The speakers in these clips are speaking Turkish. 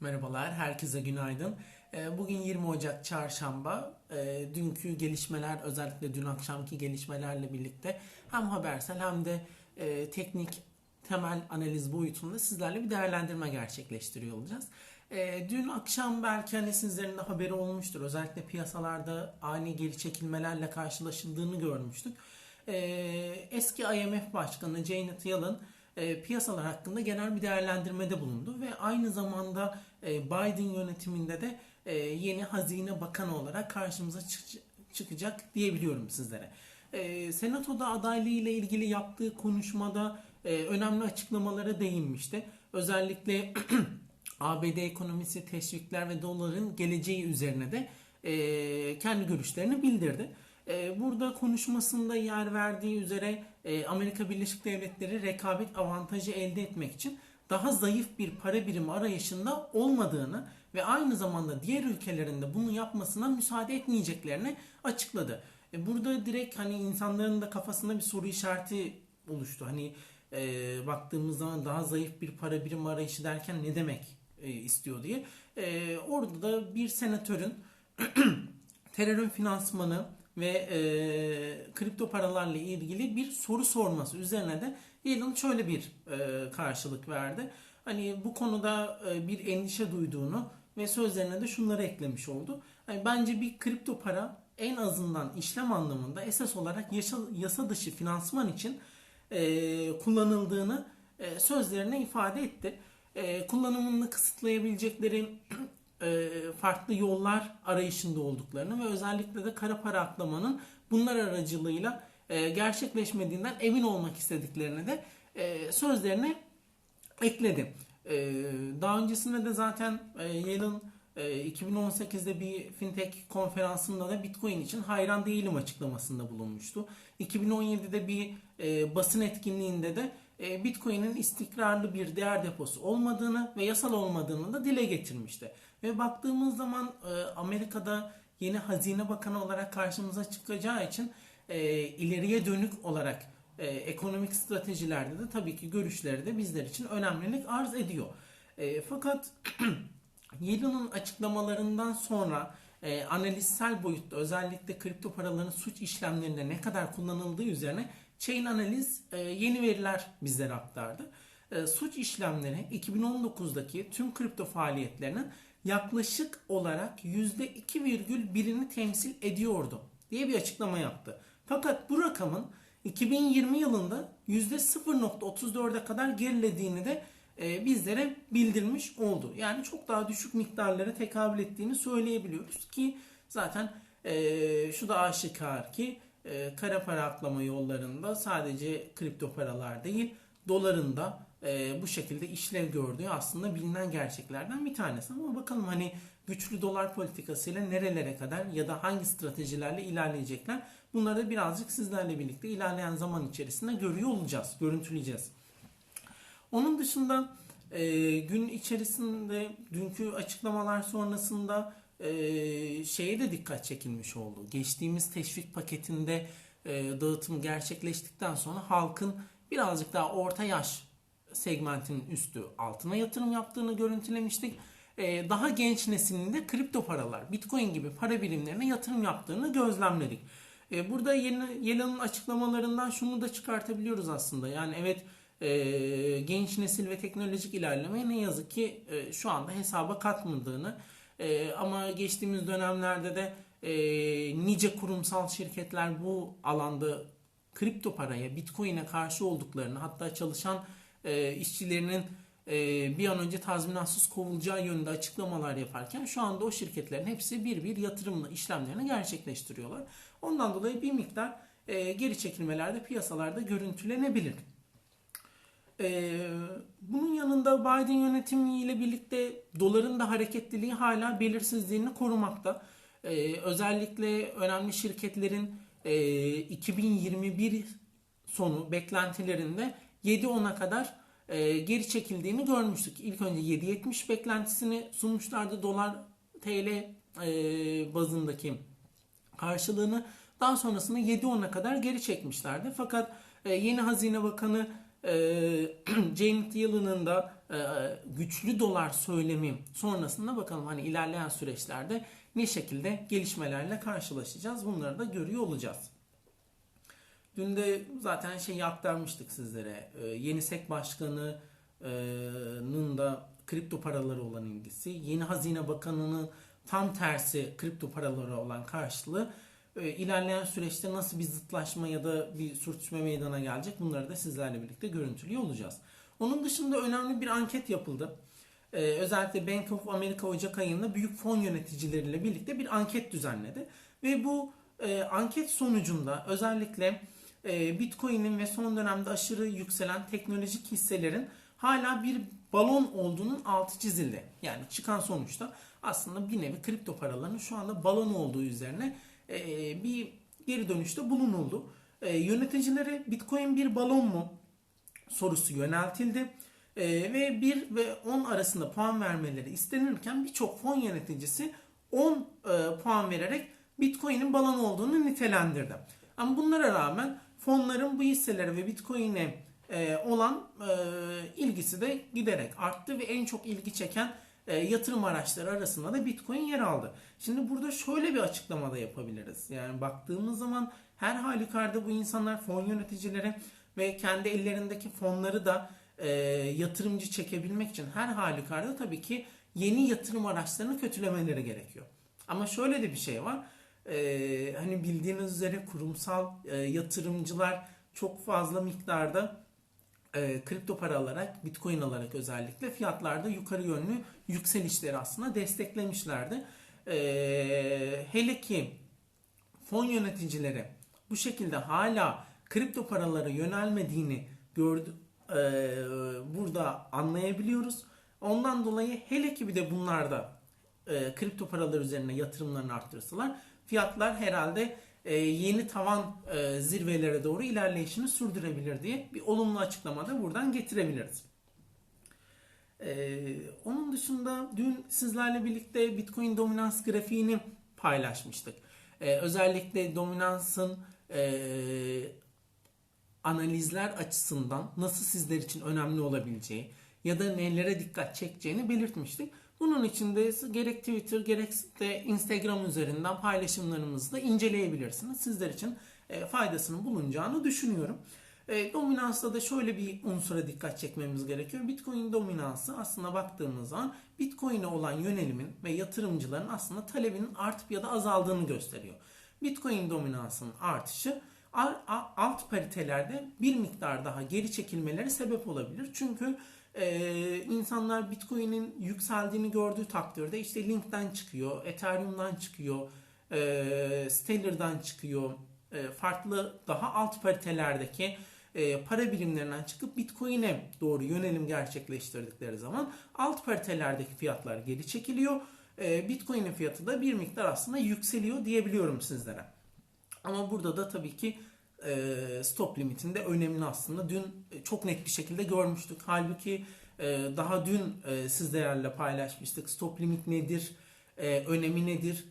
Merhabalar, herkese günaydın. Ee, Bugün 20 Ocak Çarşamba. Ee, Dünkü gelişmeler, özellikle dün akşamki gelişmelerle birlikte hem habersel hem de e, teknik temel analiz boyutunda sizlerle bir değerlendirme gerçekleştiriyor olacağız. Ee, Dün akşam belki hani sizlerin de haberi olmuştur. Özellikle piyasalarda ani geri çekilmelerle karşılaşıldığını görmüştük. Eski IMF Başkanı Janet Yellen e, piyasalar hakkında genel bir değerlendirmede bulundu ve aynı zamanda e, Biden yönetiminde de e, yeni Hazine Bakanı olarak karşımıza çık- çıkacak diyebiliyorum sizlere. Senatoda adaylığı ile ilgili yaptığı konuşmada önemli açıklamalara değinmişti. Özellikle ABD ekonomisi, teşvikler ve doların geleceği üzerine de kendi görüşlerini bildirdi. E, burada konuşmasında yer verdiği üzere e, Amerika Birleşik Devletleri rekabet avantajı elde etmek için daha zayıf bir para birimi arayışında olmadığını ve aynı zamanda diğer ülkelerin de bunu yapmasına müsaade etmeyeceklerini açıkladı. E, burada direkt hani insanların da kafasında bir soru işareti oluştu. Hani e, baktığımız zaman daha zayıf bir para birimi arayışı derken ne demek e, istiyor diye. E, orada da bir senatörün terörün finansmanı ve e, kripto paralarla ilgili bir soru sorması üzerine de Elon şöyle bir e, karşılık verdi. Hani bu konuda e, bir endişe duyduğunu ve sözlerine de şunları eklemiş oldu. Hani bence bir kripto para en azından işlem anlamında esas olarak yasa, yasa dışı finansman için e, kullanıldığını e, sözlerine ifade etti. E, kullanımını kısıtlayabilecekleri farklı yollar arayışında olduklarını ve özellikle de kara para aklamanın bunlar aracılığıyla e, gerçekleşmediğinden emin olmak istediklerini de e, sözlerine ekledi. E, daha öncesinde de zaten e, Yale'ın e, 2018'de bir fintech konferansında da Bitcoin için hayran değilim açıklamasında bulunmuştu. 2017'de bir e, basın etkinliğinde de e, Bitcoin'in istikrarlı bir değer deposu olmadığını ve yasal olmadığını da dile getirmişti. Ve baktığımız zaman e, Amerika'da yeni Hazine Bakanı olarak karşımıza çıkacağı için e, ileriye dönük olarak e, ekonomik stratejilerde de tabii ki görüşleri de bizler için önemlilik arz ediyor. Fakat Yellen'ın açıklamalarından sonra e, analizsel boyutta özellikle kripto paraların suç işlemlerinde ne kadar kullanıldığı üzerine Chain Analiz yeni veriler bizlere aktardı. Suç işlemleri 2019'daki tüm kripto faaliyetlerinin yaklaşık olarak %2,1'ini temsil ediyordu diye bir açıklama yaptı. Fakat bu rakamın 2020 yılında %0.34'e kadar gerilediğini de e, bizlere bildirmiş oldu. Yani çok daha düşük miktarlara tekabül ettiğini söyleyebiliyoruz ki zaten e, şu da aşikar ki e, kara para aklama yollarında sadece kripto paralar değil doların da e, bu şekilde işlev gördüğü aslında bilinen gerçeklerden bir tanesi. Ama bakalım hani güçlü dolar politikasıyla nerelere kadar ya da hangi stratejilerle ilerleyecekler bunları da birazcık sizlerle birlikte ilerleyen zaman içerisinde görüyor olacağız, görüntüleyeceğiz. Onun dışında e, gün içerisinde dünkü açıklamalar sonrasında e, şeye de dikkat çekilmiş oldu. Geçtiğimiz teşvik paketinde e, dağıtım gerçekleştikten sonra halkın birazcık daha orta yaş segmentinin üstü altına yatırım yaptığını görüntülemiştik. E, daha genç neslinin de kripto paralar, bitcoin gibi para birimlerine yatırım yaptığını gözlemledik. E, burada yeni Yellen'ın açıklamalarından şunu da çıkartabiliyoruz aslında. Yani evet e, genç nesil ve teknolojik ilerleme ne yazık ki e, şu anda hesaba katmadığını e, ama geçtiğimiz dönemlerde de e, nice kurumsal şirketler bu alanda kripto paraya, bitcoin'e karşı olduklarını hatta çalışan e, işçilerinin e, bir an önce tazminatsız kovulacağı yönünde açıklamalar yaparken şu anda o şirketlerin hepsi bir bir yatırımla işlemlerini gerçekleştiriyorlar. Ondan dolayı bir miktar e, geri çekilmelerde piyasalarda görüntülenebilir. Ee, bunun yanında Biden yönetimiyle birlikte doların da hareketliliği hala belirsizliğini korumakta. Ee, özellikle önemli şirketlerin e, 2021 sonu beklentilerinde 7-10'a kadar e, geri çekildiğini görmüştük. İlk önce 7.70 beklentisini sunmuşlardı dolar TL e, bazındaki karşılığını. Daha sonrasında 7-10'a kadar geri çekmişlerdi. Fakat e, yeni Hazine Bakanı e, Janet Yellen'ın da e, güçlü dolar söylemi sonrasında bakalım hani ilerleyen süreçlerde ne şekilde gelişmelerle karşılaşacağız bunları da görüyor olacağız. Dün de zaten şeyi aktarmıştık sizlere. Ee, yeni SEC Başkanı'nın da kripto paraları olan ilgisi, yeni Hazine Bakanı'nın tam tersi kripto paralara olan karşılığı e, ilerleyen süreçte nasıl bir zıtlaşma ya da bir sürtüşme meydana gelecek bunları da sizlerle birlikte görüntülüyor olacağız. Onun dışında önemli bir anket yapıldı. Ee, özellikle Bank of America Ocak ayında büyük fon yöneticileriyle birlikte bir anket düzenledi. Ve bu e, anket sonucunda özellikle e, Bitcoin'in ve son dönemde aşırı yükselen teknolojik hisselerin hala bir balon olduğunun altı çizildi. Yani çıkan sonuçta aslında bir nevi kripto paraların şu anda balon olduğu üzerine e, bir geri dönüşte bulunuldu. E, yöneticilere Bitcoin bir balon mu sorusu yöneltildi. Ve 1 ve 10 arasında puan vermeleri istenirken birçok fon yöneticisi 10 e, puan vererek Bitcoin'in balon olduğunu nitelendirdi. Ama bunlara rağmen fonların bu hisselere ve Bitcoin'e e, olan e, ilgisi de giderek arttı ve en çok ilgi çeken e, yatırım araçları arasında da Bitcoin yer aldı. Şimdi burada şöyle bir açıklama da yapabiliriz. Yani baktığımız zaman her halükarda bu insanlar fon yöneticileri ve kendi ellerindeki fonları da e, yatırımcı çekebilmek için her halükarda tabii ki yeni yatırım araçlarını kötülemeleri gerekiyor. Ama şöyle de bir şey var. Ee, hani bildiğiniz üzere kurumsal e, yatırımcılar çok fazla miktarda e, kripto para alarak, bitcoin alarak özellikle fiyatlarda yukarı yönlü yükselişleri aslında desteklemişlerdi. Ee, hele ki fon yöneticileri bu şekilde hala kripto paralara yönelmediğini gördü, e, burada anlayabiliyoruz. Ondan dolayı hele ki bir de bunlarda e, kripto paralar üzerine yatırımlarını arttırsalar fiyatlar herhalde e, yeni tavan e, zirvelere doğru ilerleyişini sürdürebilir diye bir olumlu açıklama da buradan getirebiliriz. E, onun dışında dün sizlerle birlikte Bitcoin dominans grafiğini paylaşmıştık. Özellikle dominansın analizler açısından nasıl sizler için önemli olabileceği ya da nelere dikkat çekeceğini belirtmiştik. Bunun için de gerek Twitter gerek de Instagram üzerinden paylaşımlarımızı da inceleyebilirsiniz. Sizler için e, faydasının bulunacağını düşünüyorum. E, dominansta da şöyle bir unsura dikkat çekmemiz gerekiyor. Bitcoin dominansı aslında baktığımız zaman Bitcoin'e olan yönelimin ve yatırımcıların aslında talebinin artıp ya da azaldığını gösteriyor. Bitcoin dominansının artışı alt paritelerde bir miktar daha geri çekilmeleri sebep olabilir. Çünkü ee, insanlar Bitcoin'in yükseldiğini gördüğü takdirde işte Link'ten çıkıyor, Ethereum'dan çıkıyor, e, Stellar'dan çıkıyor, e, farklı daha alt paritelerdeki e, para birimlerinden çıkıp Bitcoin'e doğru yönelim gerçekleştirdikleri zaman alt paritelerdeki fiyatlar geri çekiliyor. E, Bitcoin'in fiyatı da bir miktar aslında yükseliyor diyebiliyorum sizlere. Ama burada da tabii ki stop limitinde önemli aslında. Dün e, çok net bir şekilde görmüştük. Halbuki e, daha dün e, sizlerle paylaşmıştık. Stop limit nedir? Önemi nedir?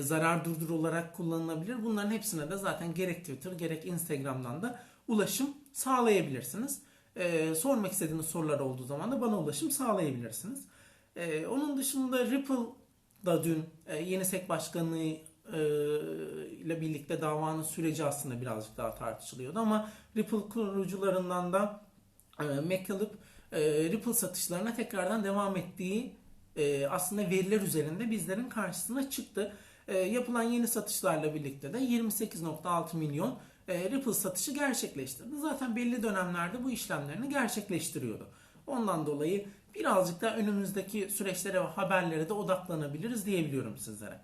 Zarar durdur olarak kullanılabilir. Bunların hepsine de zaten gerek Twitter gerek Instagram'dan da ulaşım sağlayabilirsiniz. Sormak istediğiniz sorular olduğu zaman da bana ulaşım sağlayabilirsiniz. Onun dışında Ripple da dün yeni SEC başkanlığı e, ile birlikte davanın süreci aslında birazcık daha tartışılıyordu ama Ripple kurucularından da e, McCallum e, Ripple satışlarına tekrardan devam ettiği e, aslında veriler üzerinde bizlerin karşısına çıktı. E, yapılan yeni satışlarla birlikte de 28.6 milyon e, Ripple satışı gerçekleştirdi. Zaten belli dönemlerde bu işlemlerini gerçekleştiriyordu. Ondan dolayı birazcık da önümüzdeki süreçlere ve haberlere de odaklanabiliriz diyebiliyorum sizlere.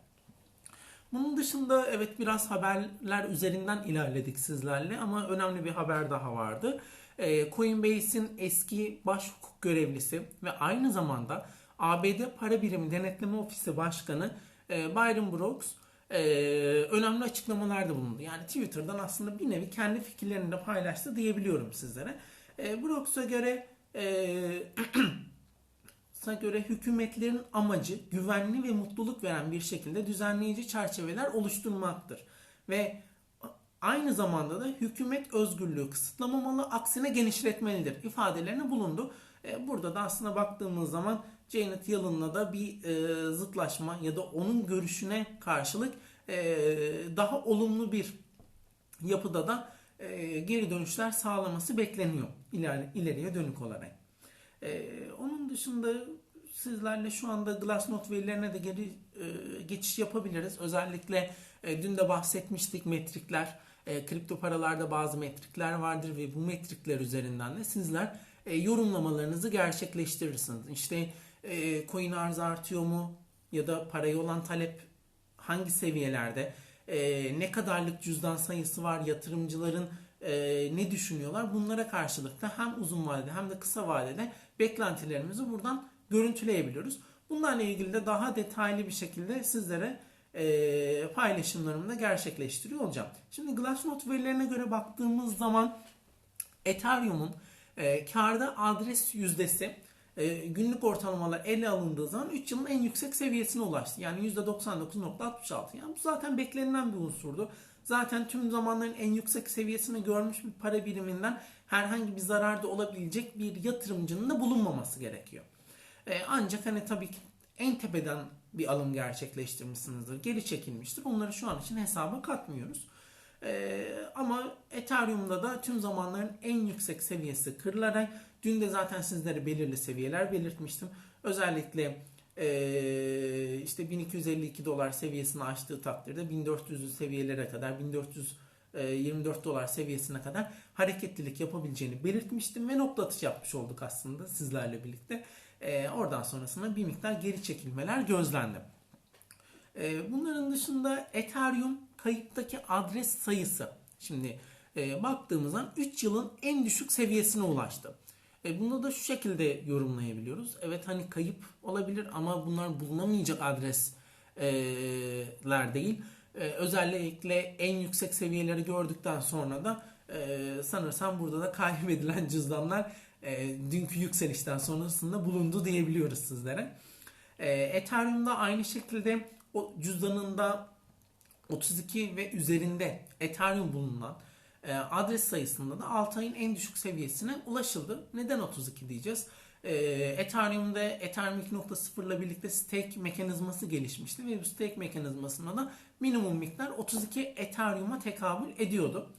Bunun dışında evet biraz haberler üzerinden ilerledik sizlerle ama önemli bir haber daha vardı. Ee, Coinbase'in eski baş hukuk görevlisi ve aynı zamanda ABD Para Birimi Denetleme Ofisi Başkanı e, Byron Brooks e, önemli açıklamalarda bulundu. Yani Twitter'dan aslında bir nevi kendi fikirlerini de paylaştı diyebiliyorum sizlere. E, Brooks'a göre göre hükümetlerin amacı güvenli ve mutluluk veren bir şekilde düzenleyici çerçeveler oluşturmaktır. Ve aynı zamanda da hükümet özgürlüğü kısıtlamamalı, aksine genişletmelidir ifadelerini bulundu. E, burada da aslında baktığımız zaman Janet Yellen'la da bir e, zıtlaşma ya da onun görüşüne karşılık e, daha olumlu bir yapıda da geri dönüşler sağlaması bekleniyor ileri, ileriye dönük olarak. E, onun dışında sizlerle şu anda Glassnode verilerine de geri e, geçiş yapabiliriz. Özellikle e, dün de bahsetmiştik metrikler, e, kripto paralarda bazı metrikler vardır ve bu metrikler üzerinden de sizler e, yorumlamalarınızı gerçekleştirirsiniz. İşte e, coin arzı artıyor mu ya da paraya olan talep hangi seviyelerde, e, ne kadarlık cüzdan sayısı var, yatırımcıların e, ne düşünüyorlar bunlara karşılık da hem uzun vadede hem de kısa vadede beklentilerimizi buradan görüntüleyebiliyoruz. Bunlarla ilgili de daha detaylı bir şekilde sizlere e, paylaşımlarımı da gerçekleştiriyor olacağım. Şimdi Glassnode verilerine göre baktığımız zaman Ethereum'un e, karda adres yüzdesi e, günlük ortalamalar ele alındığı zaman 3 yılın en yüksek seviyesine ulaştı. Yani %99.66. Yani bu zaten beklenilen bir unsurdu. Zaten tüm zamanların en yüksek seviyesini görmüş bir para biriminden herhangi bir zararda olabilecek bir yatırımcının da bulunmaması gerekiyor. E, ancak hani tabii ki en tepeden bir alım gerçekleştirmişsinizdir. Geri çekilmiştir. Onları şu an için hesaba katmıyoruz. Ee, ama Ethereum'da da tüm zamanların en yüksek seviyesi kırılarak dün de zaten sizlere belirli seviyeler belirtmiştim. Özellikle ee, işte 1252 dolar seviyesini aştığı takdirde 1400 seviyelere kadar 1424 dolar seviyesine kadar hareketlilik yapabileceğini belirtmiştim ve nokta atışı yapmış olduk aslında sizlerle birlikte. Ee, oradan sonrasında bir miktar geri çekilmeler gözlendi. Ee, bunların dışında Ethereum kayıttaki adres sayısı. Şimdi e, baktığımızda 3 yılın en düşük seviyesine ulaştı. E, bunu da şu şekilde yorumlayabiliyoruz. Evet hani kayıp olabilir ama bunlar bulunamayacak adresler değil. E, özellikle en yüksek seviyeleri gördükten sonra da e, sanırsam burada da kaybedilen cüzdanlar e, dünkü yükselişten sonrasında bulundu diyebiliyoruz sizlere. E, Ethereum'da aynı şekilde o cüzdanında 32 ve üzerinde Ethereum bulunan e, adres sayısında da 6 ayın en düşük seviyesine ulaşıldı. Neden 32 diyeceğiz? E, Ethereum'da Ethereum 2.0 ile birlikte stake mekanizması gelişmişti ve bu stake mekanizmasında da minimum miktar 32 Ethereum'a tekabül ediyordu.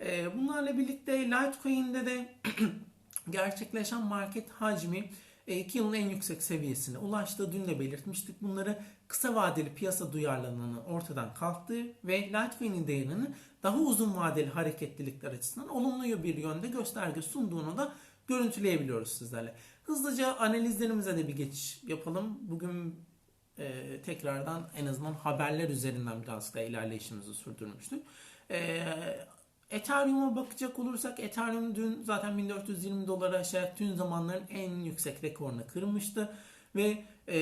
E, bunlarla birlikte Litecoin'de de gerçekleşen market hacmi 2 yılın en yüksek seviyesine ulaştı. Dün de belirtmiştik bunları. Kısa vadeli piyasa duyarlılığının ortadan kalktığı ve Litecoin'in değerinin daha uzun vadeli hareketlilikler açısından olumlu bir yönde gösterge sunduğunu da görüntüleyebiliyoruz sizlerle. Hızlıca analizlerimize de bir geçiş yapalım. Bugün e, tekrardan en azından haberler üzerinden biraz da ilerleyişimizi sürdürmüştük. E, Ethereum'a bakacak olursak Ethereum dün zaten 1420 dolara aşağı tüm zamanların en yüksek rekorunu kırmıştı ve e,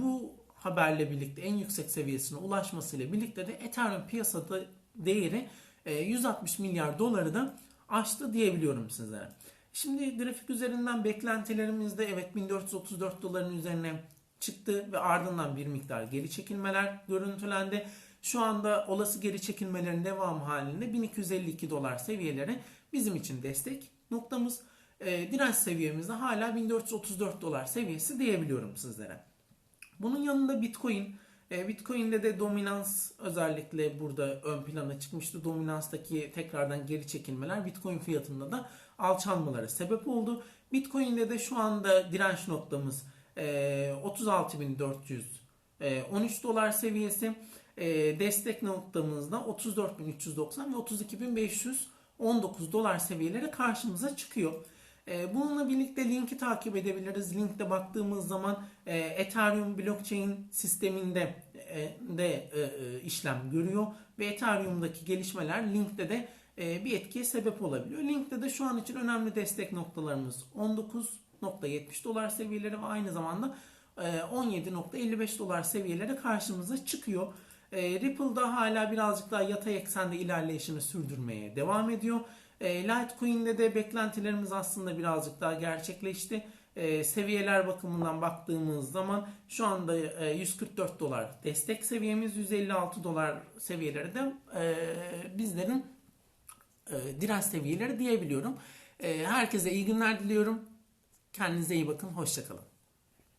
bu haberle birlikte en yüksek seviyesine ulaşmasıyla birlikte de Ethereum piyasada değeri e, 160 milyar doları da aştı diyebiliyorum sizlere. Şimdi grafik üzerinden beklentilerimizde evet 1434 doların üzerine çıktı ve ardından bir miktar geri çekilmeler görüntülendi. Şu anda olası geri çekilmelerin devam halinde 1252 dolar seviyeleri bizim için destek noktamız. E, direnç seviyemizde hala 1434 dolar seviyesi diyebiliyorum sizlere. Bunun yanında Bitcoin. E, Bitcoin'de de dominans özellikle burada ön plana çıkmıştı. Dominanstaki tekrardan geri çekilmeler Bitcoin fiyatında da alçalmalara sebep oldu. Bitcoin'de de şu anda direnç noktamız e, 36.413 e, dolar seviyesi e, destek noktamızda 34.390 ve 32.519 dolar seviyeleri karşımıza çıkıyor. E, bununla birlikte linki takip edebiliriz. Linkte baktığımız zaman e, Ethereum blockchain sisteminde e, de e, e, işlem görüyor ve Ethereum'daki gelişmeler linkte de e, bir etkiye sebep olabiliyor. Linkte de şu an için önemli destek noktalarımız 19.70 dolar seviyeleri ve aynı zamanda 17.55 dolar seviyeleri karşımıza çıkıyor. E, Ripple'da hala birazcık daha yatay eksende ilerleyişini sürdürmeye devam ediyor. E, Litecoin'de de beklentilerimiz aslında birazcık daha gerçekleşti. E, seviyeler bakımından baktığımız zaman şu anda e, 144 dolar destek seviyemiz 156 dolar seviyeleri de e, bizlerin e, direnç seviyeleri diyebiliyorum. E, herkese iyi günler diliyorum. Kendinize iyi bakın. Hoşçakalın.